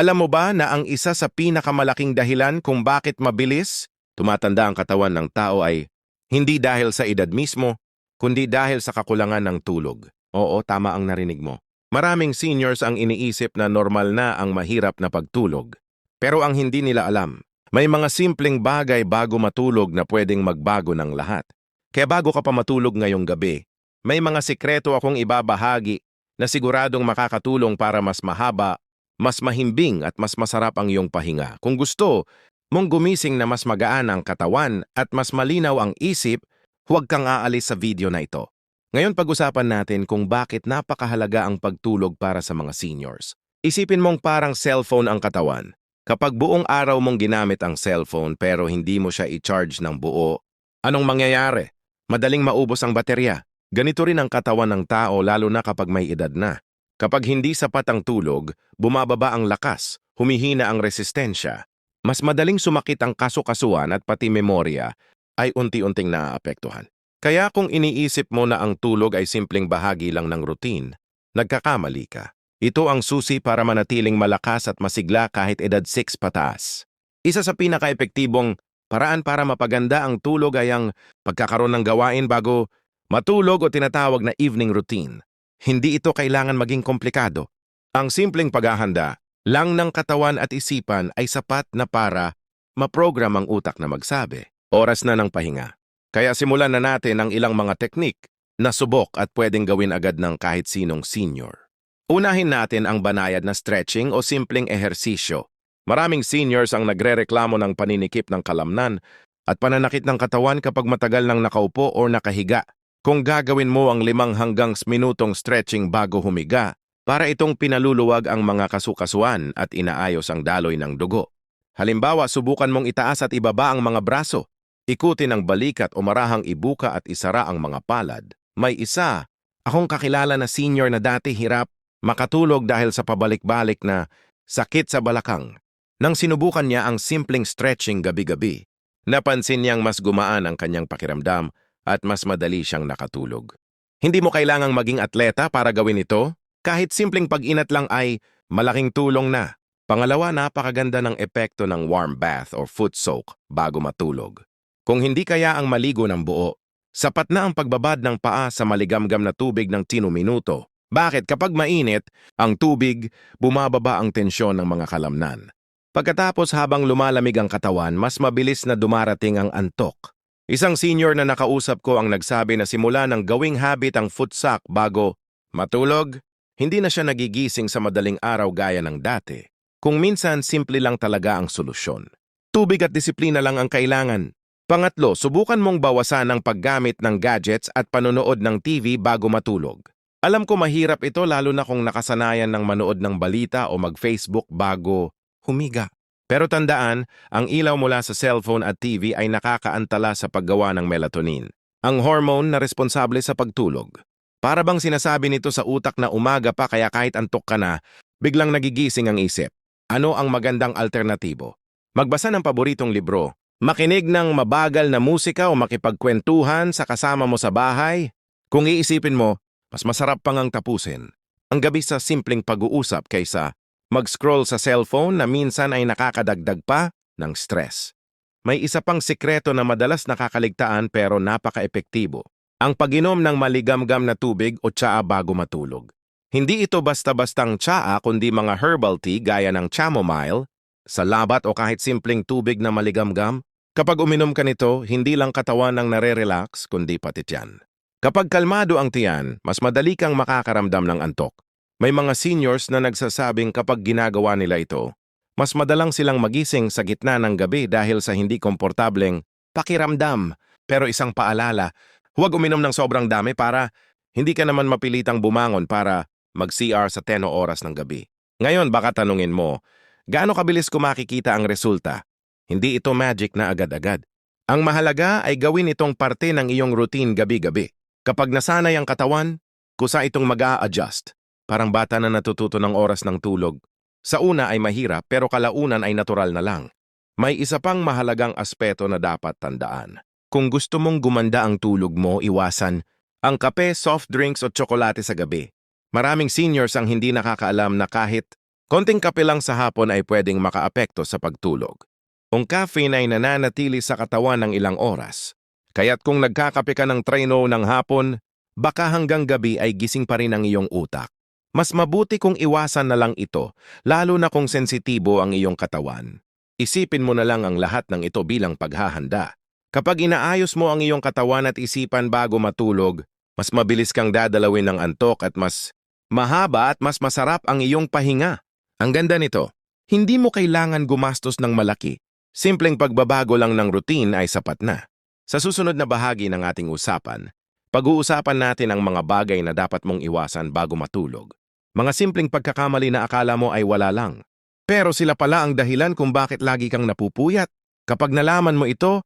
Alam mo ba na ang isa sa pinakamalaking dahilan kung bakit mabilis tumatanda ang katawan ng tao ay hindi dahil sa edad mismo, kundi dahil sa kakulangan ng tulog. Oo, tama ang narinig mo. Maraming seniors ang iniisip na normal na ang mahirap na pagtulog. Pero ang hindi nila alam, may mga simpleng bagay bago matulog na pwedeng magbago ng lahat. Kaya bago ka pa matulog ngayong gabi, may mga sikreto akong ibabahagi na siguradong makakatulong para mas mahaba, mas mahimbing at mas masarap ang iyong pahinga. Kung gusto mong gumising na mas magaan ang katawan at mas malinaw ang isip, huwag kang aalis sa video na ito. Ngayon pag-usapan natin kung bakit napakahalaga ang pagtulog para sa mga seniors. Isipin mong parang cellphone ang katawan. Kapag buong araw mong ginamit ang cellphone pero hindi mo siya i-charge ng buo, anong mangyayari? Madaling maubos ang baterya. Ganito rin ang katawan ng tao lalo na kapag may edad na. Kapag hindi sapat ang tulog, bumababa ang lakas, humihina ang resistensya. Mas madaling sumakit ang kasukasuan at pati memorya ay unti-unting naaapektuhan. Kaya kung iniisip mo na ang tulog ay simpleng bahagi lang ng routine, nagkakamali ka. Ito ang susi para manatiling malakas at masigla kahit edad 6 pataas. Isa sa pinaka-epektibong paraan para mapaganda ang tulog ay ang pagkakaroon ng gawain bago matulog o tinatawag na evening routine. Hindi ito kailangan maging komplikado. Ang simpleng paghahanda lang ng katawan at isipan ay sapat na para maprogram ang utak na magsabi. Oras na ng pahinga. Kaya simulan na natin ang ilang mga teknik na subok at pwedeng gawin agad ng kahit sinong senior. Unahin natin ang banayad na stretching o simpleng ehersisyo. Maraming seniors ang nagrereklamo ng paninikip ng kalamnan at pananakit ng katawan kapag matagal nang nakaupo o nakahiga. Kung gagawin mo ang limang hanggang minutong stretching bago humiga, para itong pinaluluwag ang mga kasukasuan at inaayos ang daloy ng dugo. Halimbawa, subukan mong itaas at ibaba ang mga braso, ikutin ang balikat o marahang ibuka at isara ang mga palad. May isa, akong kakilala na senior na dati hirap makatulog dahil sa pabalik-balik na sakit sa balakang. Nang sinubukan niya ang simpleng stretching gabi-gabi, napansin niyang mas gumaan ang kanyang pakiramdam at mas madali siyang nakatulog. Hindi mo kailangang maging atleta para gawin ito, kahit simpleng pag-inat lang ay malaking tulong na. Pangalawa, napakaganda ng epekto ng warm bath or foot soak bago matulog. Kung hindi kaya ang maligo ng buo, sapat na ang pagbabad ng paa sa maligamgam na tubig ng tino minuto bakit kapag mainit, ang tubig, bumababa ang tensyon ng mga kalamnan. Pagkatapos habang lumalamig ang katawan, mas mabilis na dumarating ang antok. Isang senior na nakausap ko ang nagsabi na simula ng gawing habit ang footsack bago matulog, hindi na siya nagigising sa madaling araw gaya ng dati. Kung minsan, simple lang talaga ang solusyon. Tubig at disiplina lang ang kailangan. Pangatlo, subukan mong bawasan ang paggamit ng gadgets at panonood ng TV bago matulog. Alam ko mahirap ito lalo na kung nakasanayan ng manood ng balita o mag-Facebook bago humiga. Pero tandaan, ang ilaw mula sa cellphone at TV ay nakakaantala sa paggawa ng melatonin, ang hormone na responsable sa pagtulog. Para bang sinasabi nito sa utak na umaga pa kaya kahit antok ka na, biglang nagigising ang isip. Ano ang magandang alternatibo? Magbasa ng paboritong libro, makinig ng mabagal na musika o makipagkwentuhan sa kasama mo sa bahay. Kung iisipin mo, mas masarap pang ang tapusin. Ang gabi sa simpleng pag-uusap kaysa mag-scroll sa cellphone na minsan ay nakakadagdag pa ng stress. May isa pang sikreto na madalas nakakaligtaan pero napaka-epektibo. Ang pag-inom ng maligamgam na tubig o tsaa bago matulog. Hindi ito basta-bastang tsaa kundi mga herbal tea gaya ng chamomile, salabat o kahit simpleng tubig na maligamgam. Kapag uminom ka nito, hindi lang katawan ang nare-relax kundi pati tiyan. Kapag kalmado ang tiyan, mas madali kang makakaramdam ng antok. May mga seniors na nagsasabing kapag ginagawa nila ito, mas madalang silang magising sa gitna ng gabi dahil sa hindi komportableng pakiramdam. Pero isang paalala, huwag uminom ng sobrang dami para hindi ka naman mapilitang bumangon para mag-CR sa 10 oras ng gabi. Ngayon baka tanungin mo, gaano kabilis ko makikita ang resulta? Hindi ito magic na agad-agad. Ang mahalaga ay gawin itong parte ng iyong routine gabi-gabi. Kapag nasanay ang katawan, kusa itong mag adjust Parang bata na natututo ng oras ng tulog. Sa una ay mahirap pero kalaunan ay natural na lang. May isa pang mahalagang aspeto na dapat tandaan. Kung gusto mong gumanda ang tulog mo, iwasan ang kape, soft drinks o tsokolate sa gabi. Maraming seniors ang hindi nakakaalam na kahit Konting kape lang sa hapon ay pwedeng makaapekto sa pagtulog. Ang caffeine ay nananatili sa katawan ng ilang oras. Kaya't kung nagkakape ka ng treno ng hapon, baka hanggang gabi ay gising pa rin ang iyong utak. Mas mabuti kung iwasan na lang ito, lalo na kung sensitibo ang iyong katawan. Isipin mo na lang ang lahat ng ito bilang paghahanda. Kapag inaayos mo ang iyong katawan at isipan bago matulog, mas mabilis kang dadalawin ng antok at mas mahaba at mas masarap ang iyong pahinga. Ang ganda nito, hindi mo kailangan gumastos ng malaki. Simpleng pagbabago lang ng routine ay sapat na. Sa susunod na bahagi ng ating usapan, pag-uusapan natin ang mga bagay na dapat mong iwasan bago matulog. Mga simpleng pagkakamali na akala mo ay wala lang. Pero sila pala ang dahilan kung bakit lagi kang napupuyat. Kapag nalaman mo ito,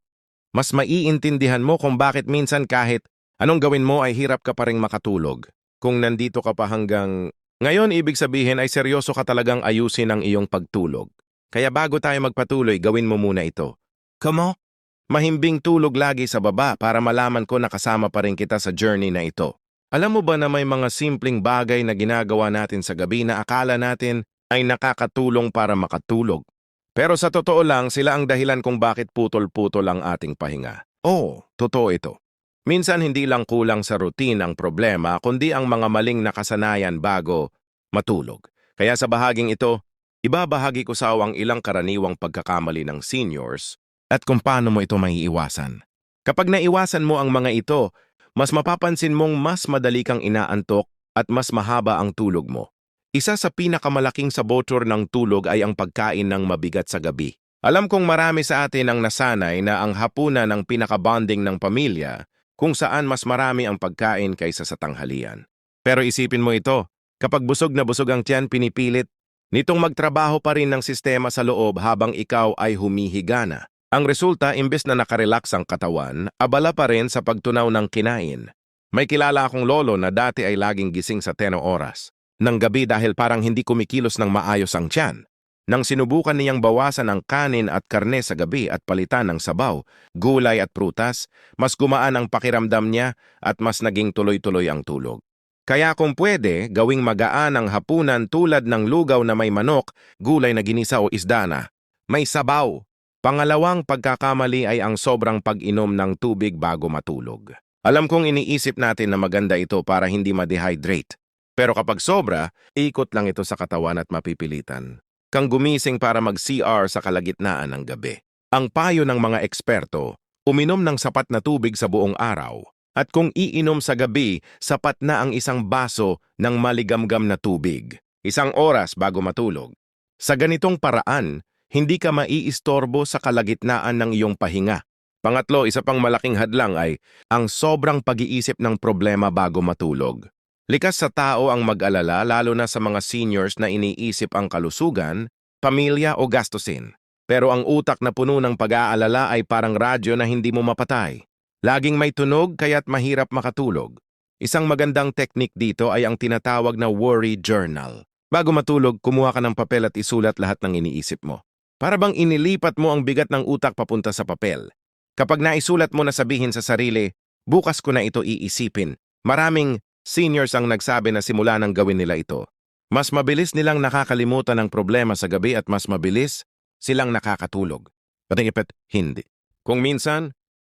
mas maiintindihan mo kung bakit minsan kahit anong gawin mo ay hirap ka pa rin makatulog. Kung nandito ka pa hanggang ngayon, ibig sabihin ay seryoso ka talagang ayusin ang iyong pagtulog. Kaya bago tayo magpatuloy, gawin mo muna ito. Kamo? Mahimbing tulog lagi sa baba para malaman ko na kasama pa rin kita sa journey na ito. Alam mo ba na may mga simpleng bagay na ginagawa natin sa gabi na akala natin ay nakakatulong para makatulog? Pero sa totoo lang, sila ang dahilan kung bakit putol-putol ang ating pahinga. Oo, totoo ito. Minsan hindi lang kulang sa routine ang problema, kundi ang mga maling nakasanayan bago matulog. Kaya sa bahaging ito, ibabahagi ko sa ang ilang karaniwang pagkakamali ng seniors at kung paano mo ito maiiwasan. Kapag naiwasan mo ang mga ito, mas mapapansin mong mas madali kang inaantok at mas mahaba ang tulog mo. Isa sa pinakamalaking saboteur ng tulog ay ang pagkain ng mabigat sa gabi. Alam kong marami sa atin ang nasanay na ang hapunan ng pinakabonding ng pamilya kung saan mas marami ang pagkain kaysa sa tanghalian. Pero isipin mo ito, kapag busog na busog ang tiyan pinipilit, nitong magtrabaho pa rin ng sistema sa loob habang ikaw ay humihiga na. Ang resulta, imbes na nakarelax ang katawan, abala pa rin sa pagtunaw ng kinain. May kilala akong lolo na dati ay laging gising sa 10 oras. Nang gabi dahil parang hindi kumikilos ng maayos ang tiyan. Nang sinubukan niyang bawasan ang kanin at karne sa gabi at palitan ng sabaw, gulay at prutas, mas gumaan ang pakiramdam niya at mas naging tuloy-tuloy ang tulog. Kaya kung pwede, gawing magaan ang hapunan tulad ng lugaw na may manok, gulay na ginisa o isda na. May sabaw, Pangalawang pagkakamali ay ang sobrang pag-inom ng tubig bago matulog. Alam kong iniisip natin na maganda ito para hindi ma-dehydrate. Pero kapag sobra, ikot lang ito sa katawan at mapipilitan. Kang gumising para mag-CR sa kalagitnaan ng gabi. Ang payo ng mga eksperto, uminom ng sapat na tubig sa buong araw. At kung iinom sa gabi, sapat na ang isang baso ng maligamgam na tubig. Isang oras bago matulog. Sa ganitong paraan, hindi ka maiistorbo sa kalagitnaan ng iyong pahinga. Pangatlo, isa pang malaking hadlang ay ang sobrang pag-iisip ng problema bago matulog. Likas sa tao ang mag-alala lalo na sa mga seniors na iniisip ang kalusugan, pamilya o gastusin. Pero ang utak na puno ng pag-aalala ay parang radyo na hindi mo mapatay. Laging may tunog kaya't mahirap makatulog. Isang magandang teknik dito ay ang tinatawag na worry journal. Bago matulog, kumuha ka ng papel at isulat lahat ng iniisip mo. Para bang inilipat mo ang bigat ng utak papunta sa papel. Kapag naisulat mo na sabihin sa sarili, bukas ko na ito iisipin. Maraming seniors ang nagsabi na simula nang gawin nila ito. Mas mabilis nilang nakakalimutan ang problema sa gabi at mas mabilis silang nakakatulog. Patingipet, hindi. Kung minsan,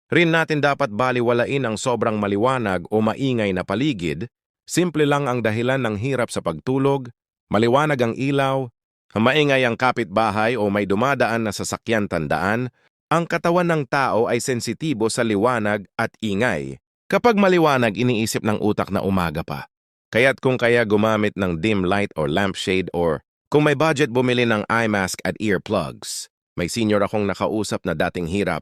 rin natin dapat baliwalain ang sobrang maliwanag o maingay na paligid, simple lang ang dahilan ng hirap sa pagtulog, maliwanag ang ilaw, Maingay ang kapitbahay o may dumadaan na sasakyan tandaan, ang katawan ng tao ay sensitibo sa liwanag at ingay. Kapag maliwanag, iniisip ng utak na umaga pa. Kaya't kung kaya gumamit ng dim light or lampshade or kung may budget bumili ng eye mask at earplugs. May senior akong nakausap na dating hirap.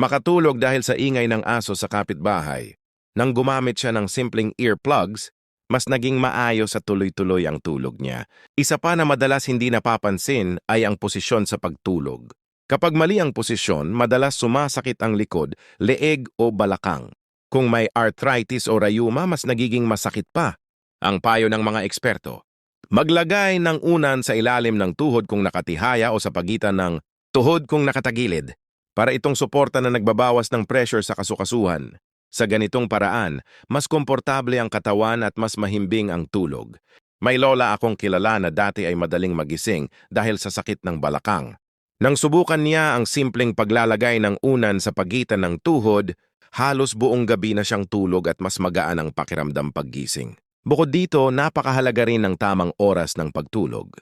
Makatulog dahil sa ingay ng aso sa kapitbahay. Nang gumamit siya ng simpleng earplugs, mas naging maayos at tuloy-tuloy ang tulog niya. Isa pa na madalas hindi napapansin ay ang posisyon sa pagtulog. Kapag mali ang posisyon, madalas sumasakit ang likod, leeg o balakang. Kung may arthritis o rayuma, mas nagiging masakit pa. Ang payo ng mga eksperto. Maglagay ng unan sa ilalim ng tuhod kung nakatihaya o sa pagitan ng tuhod kung nakatagilid para itong suporta na nagbabawas ng pressure sa kasukasuhan. Sa ganitong paraan, mas komportable ang katawan at mas mahimbing ang tulog. May lola akong kilala na dati ay madaling magising dahil sa sakit ng balakang. Nang subukan niya ang simpleng paglalagay ng unan sa pagitan ng tuhod, halos buong gabi na siyang tulog at mas magaan ang pakiramdam paggising. Bukod dito, napakahalaga rin ng tamang oras ng pagtulog.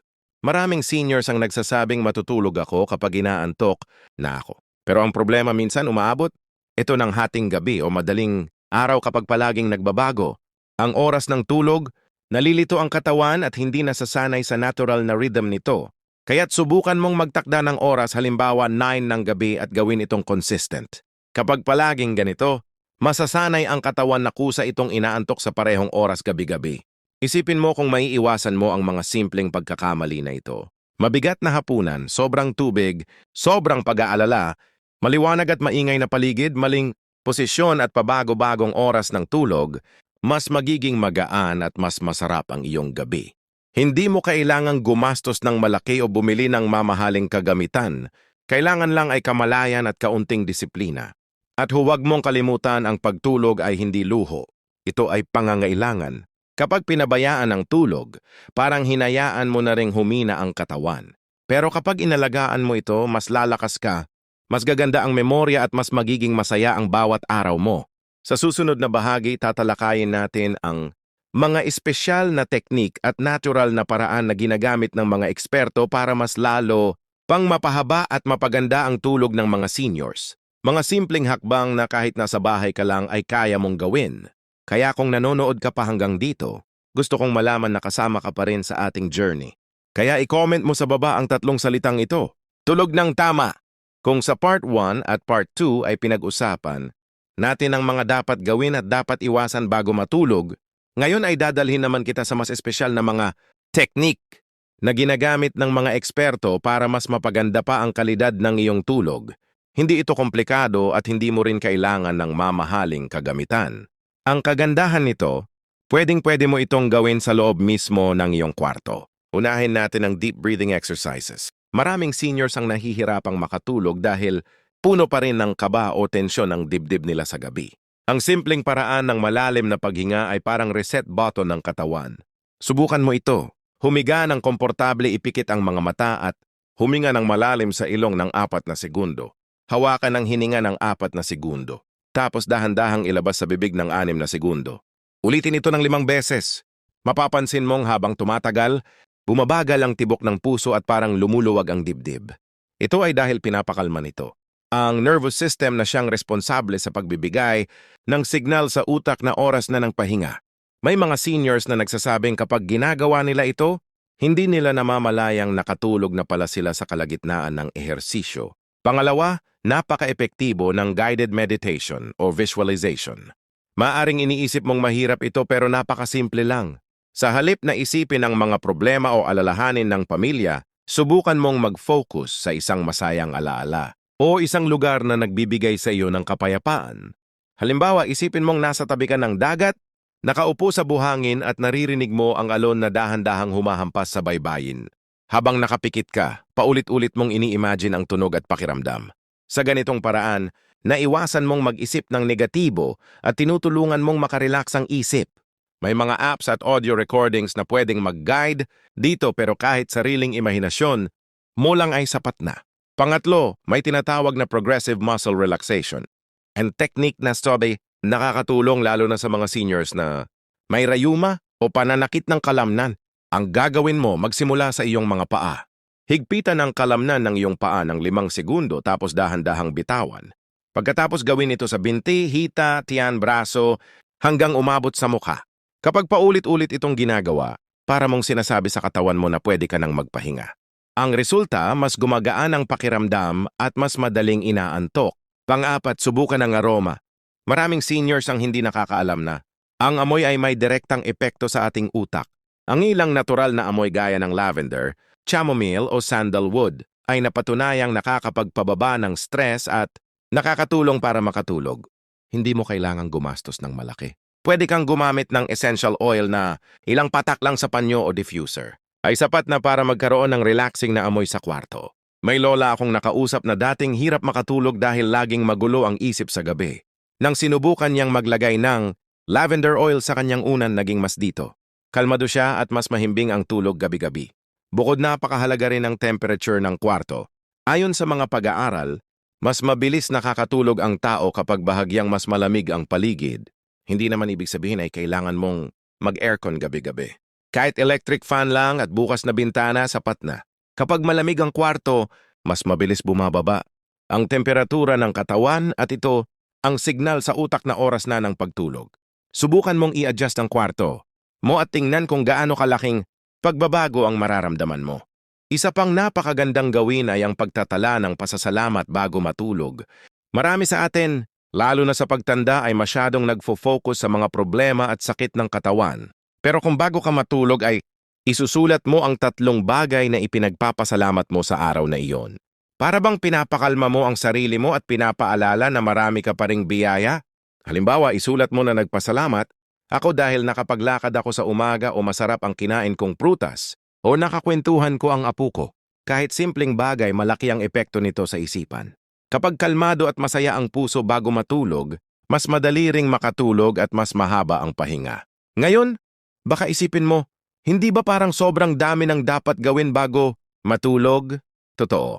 Maraming seniors ang nagsasabing matutulog ako kapag inaantok na ako. Pero ang problema minsan umaabot, ito ng hating gabi o madaling araw kapag palaging nagbabago. Ang oras ng tulog, nalilito ang katawan at hindi nasasanay sa natural na rhythm nito. Kaya't subukan mong magtakda ng oras halimbawa 9 ng gabi at gawin itong consistent. Kapag palaging ganito, masasanay ang katawan na kusa itong inaantok sa parehong oras gabi-gabi. Isipin mo kung maiiwasan mo ang mga simpleng pagkakamali na ito. Mabigat na hapunan, sobrang tubig, sobrang pag-aalala, maliwanag at maingay na paligid, maling posisyon at pabago-bagong oras ng tulog, mas magiging magaan at mas masarap ang iyong gabi. Hindi mo kailangang gumastos ng malaki o bumili ng mamahaling kagamitan. Kailangan lang ay kamalayan at kaunting disiplina. At huwag mong kalimutan ang pagtulog ay hindi luho. Ito ay pangangailangan. Kapag pinabayaan ang tulog, parang hinayaan mo na ring humina ang katawan. Pero kapag inalagaan mo ito, mas lalakas ka, mas gaganda ang memorya at mas magiging masaya ang bawat araw mo. Sa susunod na bahagi, tatalakayin natin ang mga espesyal na teknik at natural na paraan na ginagamit ng mga eksperto para mas lalo pang mapahaba at mapaganda ang tulog ng mga seniors. Mga simpleng hakbang na kahit nasa bahay ka lang ay kaya mong gawin. Kaya kung nanonood ka pa hanggang dito, gusto kong malaman na kasama ka pa rin sa ating journey. Kaya i-comment mo sa baba ang tatlong salitang ito. Tulog ng tama! Kung sa part 1 at part 2 ay pinag-usapan natin ang mga dapat gawin at dapat iwasan bago matulog, ngayon ay dadalhin naman kita sa mas espesyal na mga technique na ginagamit ng mga eksperto para mas mapaganda pa ang kalidad ng iyong tulog. Hindi ito komplikado at hindi mo rin kailangan ng mamahaling kagamitan. Ang kagandahan nito, pwedeng-pwede mo itong gawin sa loob mismo ng iyong kwarto. Unahin natin ang deep breathing exercises. Maraming seniors ang nahihirapang makatulog dahil puno pa rin ng kaba o tensyon ang dibdib nila sa gabi. Ang simpleng paraan ng malalim na paghinga ay parang reset button ng katawan. Subukan mo ito. Humiga ng komportable ipikit ang mga mata at huminga ng malalim sa ilong ng apat na segundo. Hawakan ang hininga ng apat na segundo. Tapos dahan-dahang ilabas sa bibig ng anim na segundo. Ulitin ito ng limang beses. Mapapansin mong habang tumatagal, bumabagal ang tibok ng puso at parang lumuluwag ang dibdib. Ito ay dahil pinapakalma nito. Ang nervous system na siyang responsable sa pagbibigay ng signal sa utak na oras na ng pahinga. May mga seniors na nagsasabing kapag ginagawa nila ito, hindi nila namamalayang nakatulog na pala sila sa kalagitnaan ng ehersisyo. Pangalawa, napaka-epektibo ng guided meditation o visualization. Maaring iniisip mong mahirap ito pero napakasimple lang. Sa halip na isipin ang mga problema o alalahanin ng pamilya, subukan mong mag-focus sa isang masayang alaala o isang lugar na nagbibigay sa iyo ng kapayapaan. Halimbawa, isipin mong nasa tabi ka ng dagat, nakaupo sa buhangin at naririnig mo ang alon na dahan-dahang humahampas sa baybayin. Habang nakapikit ka, paulit-ulit mong ini-imagine ang tunog at pakiramdam. Sa ganitong paraan, naiwasan mong mag-isip ng negatibo at tinutulungan mong makarelax ang isip. May mga apps at audio recordings na pwedeng mag-guide dito pero kahit sariling imahinasyon, mo lang ay sapat na. Pangatlo, may tinatawag na progressive muscle relaxation. And technique na sabi, nakakatulong lalo na sa mga seniors na may rayuma o pananakit ng kalamnan. Ang gagawin mo magsimula sa iyong mga paa. Higpitan ang kalamnan ng iyong paa ng limang segundo tapos dahan-dahang bitawan. Pagkatapos gawin ito sa binti, hita, tiyan, braso, hanggang umabot sa mukha. Kapag paulit-ulit itong ginagawa, para mong sinasabi sa katawan mo na pwede ka nang magpahinga. Ang resulta, mas gumagaan ang pakiramdam at mas madaling inaantok. Pang-apat, subukan ang aroma. Maraming seniors ang hindi nakakaalam na ang amoy ay may direktang epekto sa ating utak. Ang ilang natural na amoy gaya ng lavender, chamomile o sandalwood ay napatunayang nakakapagpababa ng stress at nakakatulong para makatulog. Hindi mo kailangang gumastos ng malaki. Pwede kang gumamit ng essential oil na ilang patak lang sa panyo o diffuser. Ay sapat na para magkaroon ng relaxing na amoy sa kwarto. May lola akong nakausap na dating hirap makatulog dahil laging magulo ang isip sa gabi. Nang sinubukan niyang maglagay ng lavender oil sa kanyang unan naging mas dito. kalmado siya at mas mahimbing ang tulog gabi-gabi. Bukod napakahalaga rin ang temperature ng kwarto. Ayon sa mga pag-aaral, mas mabilis nakakatulog ang tao kapag bahagyang mas malamig ang paligid. Hindi naman ibig sabihin ay kailangan mong mag-aircon gabi-gabi. Kahit electric fan lang at bukas na bintana, sapat na. Kapag malamig ang kwarto, mas mabilis bumababa ang temperatura ng katawan at ito ang signal sa utak na oras na ng pagtulog. Subukan mong i-adjust ang kwarto mo at tingnan kung gaano kalaking pagbabago ang mararamdaman mo. Isa pang napakagandang gawin ay ang pagtatala ng pasasalamat bago matulog. Marami sa atin, lalo na sa pagtanda ay masyadong nagfo-focus sa mga problema at sakit ng katawan. Pero kung bago ka matulog ay isusulat mo ang tatlong bagay na ipinagpapasalamat mo sa araw na iyon. Para bang pinapakalma mo ang sarili mo at pinapaalala na marami ka pa ring biyaya? Halimbawa, isulat mo na nagpasalamat, ako dahil nakapaglakad ako sa umaga o masarap ang kinain kong prutas, o nakakwentuhan ko ang apu ko. Kahit simpleng bagay, malaki ang epekto nito sa isipan. Kapag kalmado at masaya ang puso bago matulog, mas madali ring makatulog at mas mahaba ang pahinga. Ngayon, baka isipin mo, hindi ba parang sobrang dami ng dapat gawin bago matulog? Totoo.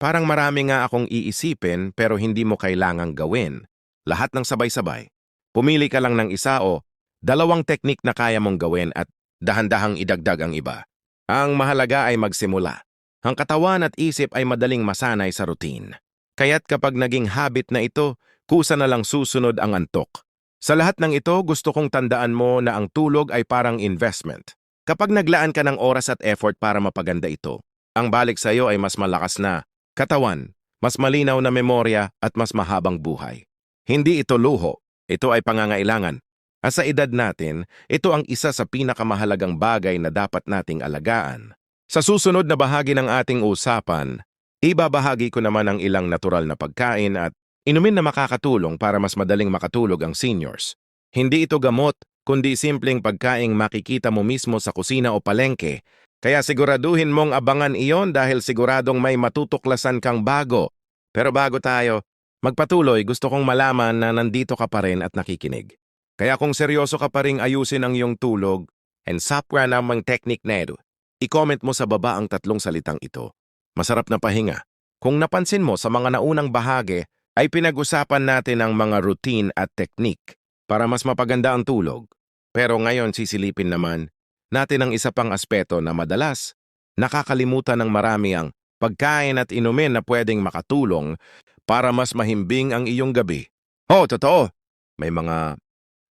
Parang marami nga akong iisipin pero hindi mo kailangang gawin. Lahat ng sabay-sabay. Pumili ka lang ng isa o dalawang teknik na kaya mong gawin at dahan-dahang idagdag ang iba. Ang mahalaga ay magsimula. Ang katawan at isip ay madaling masanay sa routine. Kaya't kapag naging habit na ito, kusa na lang susunod ang antok. Sa lahat ng ito, gusto kong tandaan mo na ang tulog ay parang investment. Kapag naglaan ka ng oras at effort para mapaganda ito, ang balik sa iyo ay mas malakas na katawan, mas malinaw na memorya at mas mahabang buhay. Hindi ito luho, ito ay pangangailangan. At sa edad natin, ito ang isa sa pinakamahalagang bagay na dapat nating alagaan. Sa susunod na bahagi ng ating usapan, ibabahagi ko naman ang ilang natural na pagkain at inumin na makakatulong para mas madaling makatulog ang seniors. Hindi ito gamot, kundi simpleng pagkaing makikita mo mismo sa kusina o palengke kaya siguraduhin mong abangan iyon dahil siguradong may matutuklasan kang bago. Pero bago tayo, magpatuloy gusto kong malaman na nandito ka pa rin at nakikinig. Kaya kung seryoso ka pa rin ayusin ang iyong tulog and sapwa namang technique na ito, i-comment mo sa baba ang tatlong salitang ito. Masarap na pahinga. Kung napansin mo sa mga naunang bahagi, ay pinag-usapan natin ang mga routine at technique para mas mapaganda ang tulog. Pero ngayon sisilipin naman natin ang isa pang aspeto na madalas nakakalimutan ng marami ang pagkain at inumin na pwedeng makatulong para mas mahimbing ang iyong gabi. Oh, totoo. May mga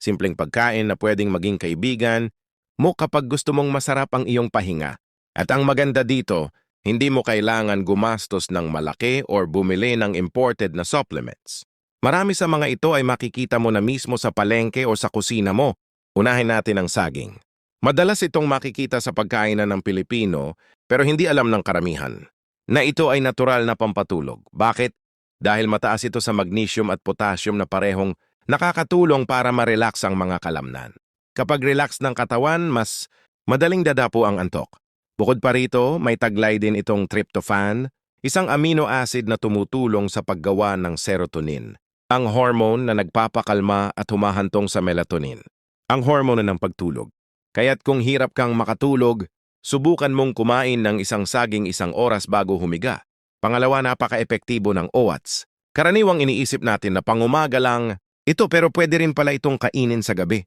simpleng pagkain na pwedeng maging kaibigan mo kapag gusto mong masarap ang iyong pahinga. At ang maganda dito, hindi mo kailangan gumastos ng malaki or bumili ng imported na supplements. Marami sa mga ito ay makikita mo na mismo sa palengke o sa kusina mo. Unahin natin ang saging. Madalas itong makikita sa pagkainan ng Pilipino pero hindi alam ng karamihan na ito ay natural na pampatulog. Bakit? Dahil mataas ito sa magnesium at potassium na parehong nakakatulong para ma-relax ang mga kalamnan. Kapag relax ng katawan, mas madaling dadapo ang antok. Bukod pa rito, may taglay din itong tryptophan, isang amino acid na tumutulong sa paggawa ng serotonin, ang hormone na nagpapakalma at humahantong sa melatonin, ang hormone ng pagtulog. Kaya't kung hirap kang makatulog, subukan mong kumain ng isang saging isang oras bago humiga. Pangalawa, napaka-epektibo ng OATS. Karaniwang iniisip natin na pangumaga lang ito pero pwede rin pala itong kainin sa gabi.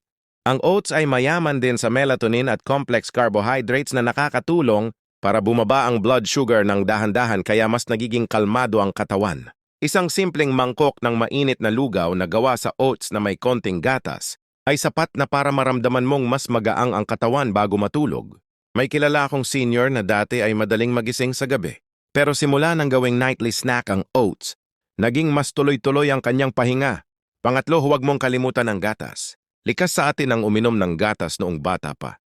Ang oats ay mayaman din sa melatonin at complex carbohydrates na nakakatulong para bumaba ang blood sugar ng dahan-dahan kaya mas nagiging kalmado ang katawan. Isang simpleng mangkok ng mainit na lugaw na gawa sa oats na may konting gatas ay sapat na para maramdaman mong mas magaang ang katawan bago matulog. May kilala akong senior na dati ay madaling magising sa gabi. Pero simula nang gawing nightly snack ang oats, naging mas tuloy-tuloy ang kanyang pahinga. Pangatlo, huwag mong kalimutan ang gatas. Likas sa atin ang uminom ng gatas noong bata pa.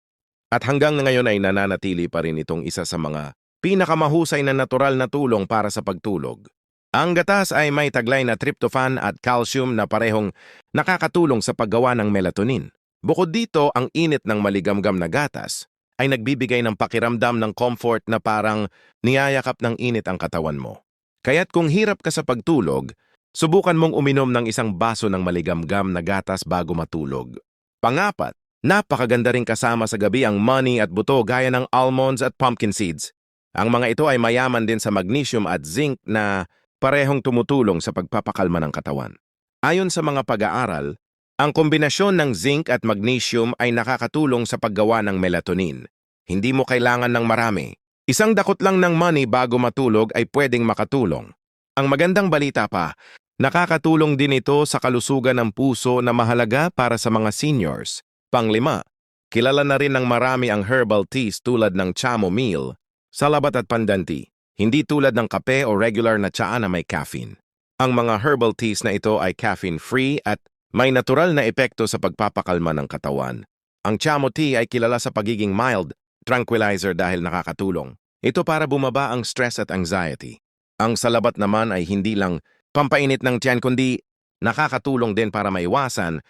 At hanggang ngayon ay nananatili pa rin itong isa sa mga pinakamahusay na natural na tulong para sa pagtulog. Ang gatas ay may taglay na tryptophan at calcium na parehong nakakatulong sa paggawa ng melatonin. Bukod dito, ang init ng maligamgam na gatas ay nagbibigay ng pakiramdam ng comfort na parang niyayakap ng init ang katawan mo. Kaya't kung hirap ka sa pagtulog, subukan mong uminom ng isang baso ng maligamgam na gatas bago matulog. Pangapat, Napakaganda rin kasama sa gabi ang money at buto gaya ng almonds at pumpkin seeds. Ang mga ito ay mayaman din sa magnesium at zinc na parehong tumutulong sa pagpapakalma ng katawan. Ayon sa mga pag-aaral, ang kombinasyon ng zinc at magnesium ay nakakatulong sa paggawa ng melatonin. Hindi mo kailangan ng marami. Isang dakot lang ng money bago matulog ay pwedeng makatulong. Ang magandang balita pa, nakakatulong din ito sa kalusugan ng puso na mahalaga para sa mga seniors. Panglima, kilala na rin ng marami ang herbal teas tulad ng chamomile, salabat at pandanti, hindi tulad ng kape o regular na tsaa na may caffeine. Ang mga herbal teas na ito ay caffeine-free at may natural na epekto sa pagpapakalma ng katawan. Ang chamo tea ay kilala sa pagiging mild tranquilizer dahil nakakatulong. Ito para bumaba ang stress at anxiety. Ang salabat naman ay hindi lang pampainit ng tiyan kundi nakakatulong din para maiwasan